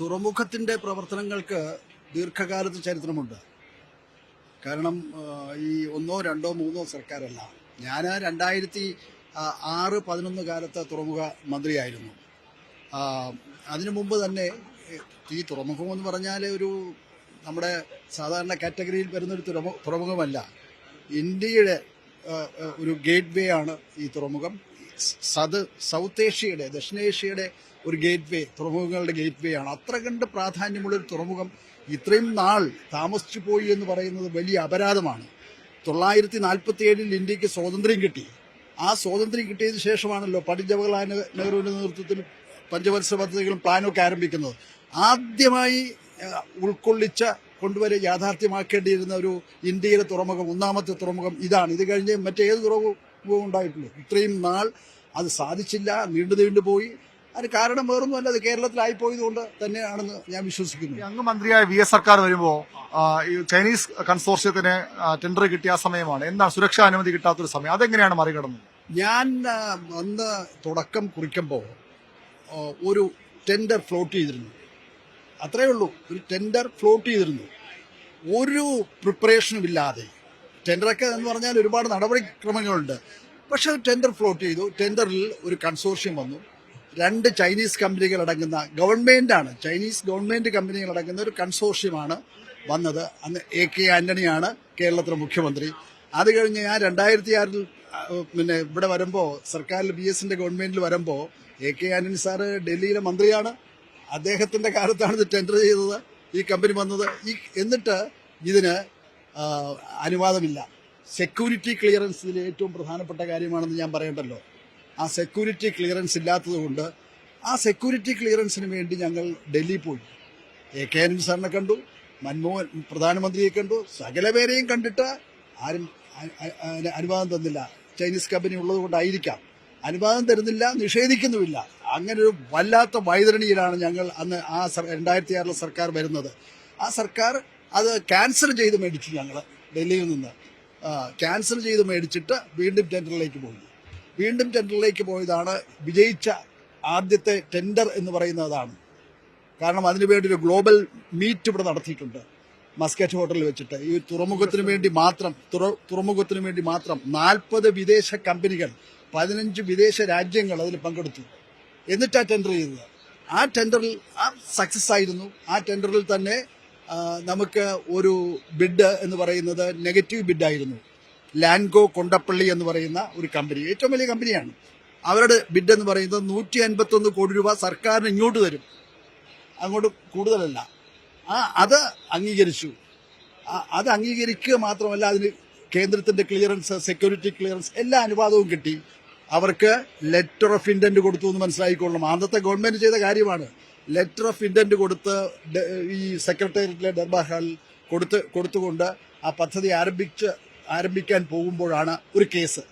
തുറമുഖത്തിന്റെ പ്രവർത്തനങ്ങൾക്ക് ദീർഘകാലത്ത് ചരിത്രമുണ്ട്. കാരണം ഈ ഒന്നോ രണ്ടോ മൂന്നോ സർക്കാരല്ല. ഞാൻ രണ്ടായിരത്തി ആറ് പതിനൊന്ന് കാലത്ത് തുറമുഖ മന്ത്രിയായിരുന്നു. അതിനു മുമ്പ് തന്നെ ഈ തുറമുഖം എന്ന് പറഞ്ഞാൽ ഒരു നമ്മുടെ സാധാരണ കാറ്റഗറിയിൽ വരുന്നൊരു തുറമു തുറമുഖമല്ല. ഇന്ത്യയുടെ ഒരു ഗേറ്റ് വേ ആണ് ഈ തുറമുഖം. സത് സൗത്ത് ഏഷ്യയുടെ ദക്ഷിണേഷ്യയുടെ ഒരു ഗേറ്റ് വേ തുറമുഖങ്ങളുടെ ഗേറ്റ് വേ ആണ്. അത്ര കണ്ട് പ്രാധാന്യമുള്ള ഒരു തുറമുഖം ഇത്രയും നാൾ താമസിച്ചു പോയി എന്ന് പറയുന്നത് വലിയ അപരാധമാണ്. തൊള്ളായിരത്തി നാൽപ്പത്തി ഏഴിൽ ഇന്ത്യയ്ക്ക് സ്വാതന്ത്ര്യം കിട്ടി. ആ സ്വാതന്ത്ര്യം കിട്ടിയതിനു ശേഷമാണല്ലോ പണ്ഡിറ്റ് ജവഹർലാൽ നെഹ്റുവിന്റെ നേതൃത്വത്തിൽ പഞ്ചവത്സര പദ്ധതികളും പ്ലാനും ഒക്കെ ആരംഭിക്കുന്നത്. ആദ്യമായി ഉൾക്കൊള്ളിച്ച കൊണ്ടുവരെ യാഥാർത്ഥ്യമാക്കേണ്ടിയിരുന്ന ഒരു ഇന്ത്യയിലെ തുറമുഖം ഒന്നാമത്തെ തുറമുഖം ഇതാണ്. ഇത് കഴിഞ്ഞ് മറ്റേത് തുറമുഖവും ഉണ്ടായിട്ടുള്ളൂ ഇത്രയും നാൾ അത് സാധിച്ചില്ല നീണ്ടു നീണ്ടു പോയി. അതിന് കാരണം വേറൊന്നുമല്ല അത് കേരളത്തിലായി പോയതുകൊണ്ട് തന്നെയാണെന്ന് ഞാൻ വിശ്വസിക്കുന്നു. അങ്ങ് മന്ത്രിയായ വി എസ് സർക്കാർ വരുമ്പോൾ ഈ ചൈനീസ് കൺസോർഷ്യത്തിന് ടെൻഡർ കിട്ടിയ ആ സമയമാണ്. എന്താണ് സുരക്ഷാ അനുമതി കിട്ടാത്തൊരു സമയം? അതെങ്ങനെയാണ് മറികടന്നത്? ഞാൻ അന്ന് തുടക്കം കുറിക്കുമ്പോൾ ഒരു ടെൻഡർ ഫ്ലോട്ട് ചെയ്തിരുന്നു. അത്രയേ ഉള്ളൂ. ഒരു ടെൻഡർ ഫ്ലോട്ട് ചെയ്തിരുന്നു. ഒരു പ്രിപ്പറേഷനും ഇല്ലാതെ. ടെൻഡറൊക്കെ എന്ന് പറഞ്ഞാൽ ഒരുപാട് നടപടിക്രമങ്ങളുണ്ട്. പക്ഷെ അത് ടെൻഡർ ഫ്ലോട്ട് ചെയ്തു. ടെൻഡറിൽ ഒരു കൺസോർഷ്യം വന്നു. രണ്ട് ചൈനീസ് കമ്പനികൾ അടങ്ങുന്ന ഗവൺമെന്റാണ് ചൈനീസ് ഗവൺമെന്റ് കമ്പനികൾ അടങ്ങുന്ന ഒരു കൺസോർഷ്യമാണ് വന്നത്. അന്ന് എ കെ ആന്റണിയാണ് കേരളത്തിലെ മുഖ്യമന്ത്രി. അത് കഴിഞ്ഞ് ഞാൻ രണ്ടായിരത്തി ആറിൽ പിന്നെ ഇവിടെ വരുമ്പോൾ സർക്കാരിൽ ബി എസിന്റെ ഗവൺമെന്റിൽ വരുമ്പോൾ എ കെ ആന്റണി സാറ് ഡൽഹിയിലെ മന്ത്രിയാണ്. അദ്ദേഹത്തിന്റെ കാലത്താണ് ഇത് ടെൻഡർ ചെയ്തത്. ഈ കമ്പനി വന്നത്. ഈ എന്നിട്ട് ഇതിന് അനുവാദമില്ല. സെക്യൂരിറ്റി ക്ലിയറൻസ് ഇതിൽ ഏറ്റവും പ്രധാനപ്പെട്ട കാര്യമാണെന്ന് ഞാൻ പറയണ്ടല്ലോ. ആ സെക്യൂരിറ്റി ക്ലിയറൻസ് ഇല്ലാത്തതുകൊണ്ട് ആ സെക്യൂരിറ്റി ക്ലിയറൻസിന് വേണ്ടി ഞങ്ങൾ ഡൽഹി പോയി. എ കെ എൻ സാറിനെ കണ്ടു മൻമോഹൻ പ്രധാനമന്ത്രിയെ കണ്ടു സകല പേരെയും കണ്ടിട്ട് ആരും അനുവാദം തന്നില്ല. ചൈനീസ് കമ്പനി ഉള്ളത് കൊണ്ടായിരിക്കാം അനുവാദം തരുന്നില്ല നിഷേധിക്കുന്നുമില്ല. അങ്ങനെ ഒരു വല്ലാത്ത വൈതരണിയിലാണ് ഞങ്ങൾ അന്ന് ആ രണ്ടായിരത്തി ആറിലെ സർക്കാർ വരുന്നത്. ആ സർക്കാർ അത് ക്യാൻസൽ ചെയ്ത് മേടിച്ചു ഞങ്ങൾ ഡൽഹിയിൽ നിന്ന്. ക്യാൻസൽ ചെയ്ത് മേടിച്ചിട്ട് വീണ്ടും ടെൻഡറിലേക്ക് പോയി. വീണ്ടും ടെൻഡറിലേക്ക് പോയതാണ് വിജയിച്ച ആദ്യത്തെ ടെൻഡർ എന്ന് പറയുന്നതാണ്. കാരണം അതിനുവേണ്ടി ഒരു ഗ്ലോബൽ മീറ്റ് ഇവിടെ നടത്തിയിട്ടുണ്ട്. മസ്കറ്റ് ഹോട്ടലിൽ വെച്ചിട്ട്. ഈ തുറമുഖത്തിന് വേണ്ടി മാത്രം തുറമുഖത്തിന് വേണ്ടി മാത്രം നാൽപ്പത് വിദേശ കമ്പനികൾ പതിനഞ്ച് വിദേശ രാജ്യങ്ങൾ അതിൽ പങ്കെടുത്തു. എന്നിട്ടാണ് ടെൻഡർ ചെയ്തത്. ആ ടെൻഡറിൽ ആ സക്സസ് ആയിരുന്നു. ആ ടെൻഡറിൽ തന്നെ നമുക്ക് ഒരു ബിഡ് എന്ന് പറയുന്നത് നെഗറ്റീവ് ബിഡായിരുന്നു ലാൻഗോ കൊണ്ടപ്പള്ളി എന്ന് പറയുന്ന ഒരു കമ്പനി ഏറ്റവും വലിയ കമ്പനിയാണ് അവരുടെ ബിഡ് എന്ന് പറയുന്നത് നൂറ്റി അൻപത്തൊന്ന് കോടി രൂപ സർക്കാരിന് ഇങ്ങോട്ട് തരും. അങ്ങോട്ട് കൂടുതലല്ല. ആ അത് അംഗീകരിച്ചു. അത് അംഗീകരിക്കുക മാത്രമല്ല അതിന് കേന്ദ്രത്തിന്റെ ക്ലിയറൻസ് സെക്യൂരിറ്റി ക്ലിയറൻസ് എല്ലാ അനുവാദവും കിട്ടി. അവർക്ക് ലെറ്റർ ഓഫ് ഇന്റന്റ് കൊടുത്തു എന്ന് മനസ്സിലായിക്കൊള്ളണം. അന്നത്തെ ഗവൺമെന്റ് ചെയ്ത കാര്യമാണ്. ലെറ്റർ ഓഫ് ഇന്റന്റ് കൊടുത്ത് ഈ സെക്രട്ടേറിയറ്റിലെ ദർബാർ ഹാളിൽ കൊടുത്ത് കൊടുത്തുകൊണ്ട് ആ പദ്ധതി ആരംഭിച്ച് ആരംഭിക്കാൻ പോകുമ്പോഴാണ് ഒരു കേസ്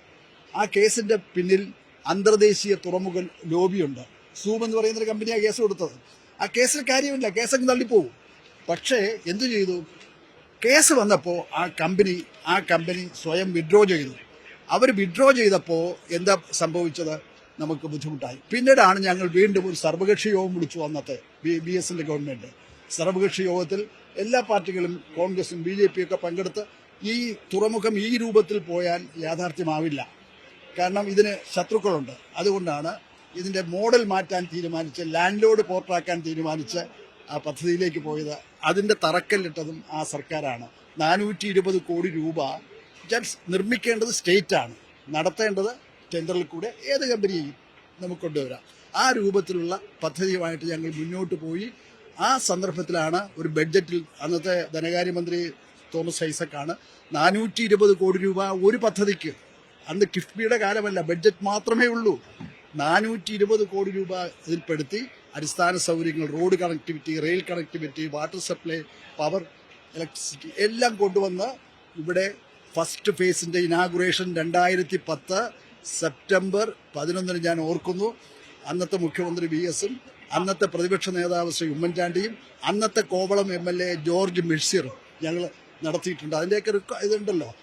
ആ കേസിന്റെ പിന്നിൽ അന്തർദേശീയ തുറമുഖ ലോബിയുണ്ട് സൂം എന്ന് പറയുന്നൊരു കമ്പനിയാണ് കേസ് കൊടുത്തത്. ആ കേസിൽ കാര്യമില്ല. കേസങ്ങ് തള്ളിപ്പോവും. പക്ഷേ എന്തു ചെയ്തു? കേസ് വന്നപ്പോൾ ആ കമ്പനി ആ കമ്പനി സ്വയം വിഡ്രോ ചെയ്തു. അവർ വിഡ്രോ ചെയ്തപ്പോൾ എന്താ സംഭവിച്ചത്? നമുക്ക് ബുദ്ധിമുട്ടായി. പിന്നീടാണ് ഞങ്ങൾ വീണ്ടും ഒരു സർവകക്ഷി യോഗം വിളിച്ചു അന്നത്തെ ബി ബി എസിന്റെ ഗവൺമെന്റ്. സർവകക്ഷി യോഗത്തിൽ എല്ലാ പാർട്ടികളും കോൺഗ്രസും ബി ജെ പിയൊക്കെ പങ്കെടുത്ത് ഈ തുറമുഖം ഈ രൂപത്തിൽ പോയാൽ യാഥാർത്ഥ്യമാവില്ല. കാരണം ഇതിന് ശത്രുക്കളുണ്ട്. അതുകൊണ്ടാണ് ഇതിന്റെ മോഡൽ മാറ്റാൻ തീരുമാനിച്ച് ലാൻഡ് ലോഡ് പോർട്ടാക്കാൻ തീരുമാനിച്ച് ആ പദ്ധതിയിലേക്ക് പോയത്. അതിന്റെ തറക്കല്ലിട്ടതും ആ സർക്കാരാണ്. നാനൂറ്റി കോടി രൂപ ജസ്റ്റ് നിർമ്മിക്കേണ്ടത് സ്റ്റേറ്റാണ്. നടത്തേണ്ടത് ടെൻഡറിൽ കൂടെ ഏത് കമ്പനിയെയും നമുക്ക് കൊണ്ടുവരാം. ആ രൂപത്തിലുള്ള പദ്ധതിയുമായിട്ട് ഞങ്ങൾ മുന്നോട്ട് പോയി. ആ സന്ദർഭത്തിലാണ് ഒരു ബഡ്ജറ്റിൽ അന്നത്തെ ധനകാര്യമന്ത്രി തോമസ് ഐസക്കാണ് നാനൂറ്റി ഇരുപത് കോടി രൂപ ഒരു പദ്ധതിക്ക്. അന്ന് കിഫ്ബിയുടെ കാലമല്ല ബഡ്ജറ്റ് മാത്രമേ ഉള്ളൂ. നാനൂറ്റി ഇരുപത് കോടി രൂപ ഇതിൽപ്പെടുത്തി അടിസ്ഥാന സൗകര്യങ്ങൾ road connectivity rail connectivity water supply power electricity എല്ലാം കൊണ്ടുവന്ന് ഇവിടെ ഫസ്റ്റ് ഫേസിന്റെ ഇനാഗുറേഷൻ രണ്ടായിരത്തി പത്ത് സെപ്റ്റംബർ പതിനൊന്നിന് ഞാൻ ഓർക്കുന്നു. അന്നത്തെ മുഖ്യമന്ത്രി വി എസും അന്നത്തെ പ്രതിപക്ഷ നേതാവ് ശ്രീ ഉമ്മൻചാണ്ടിയും അന്നത്തെ Kovalam M L A George മിഴ്സിറും ഞങ്ങൾ നടത്തിയിട്ടുണ്ട്. അതിന്റെയൊക്കെ ഇതുണ്ടല്ലോ.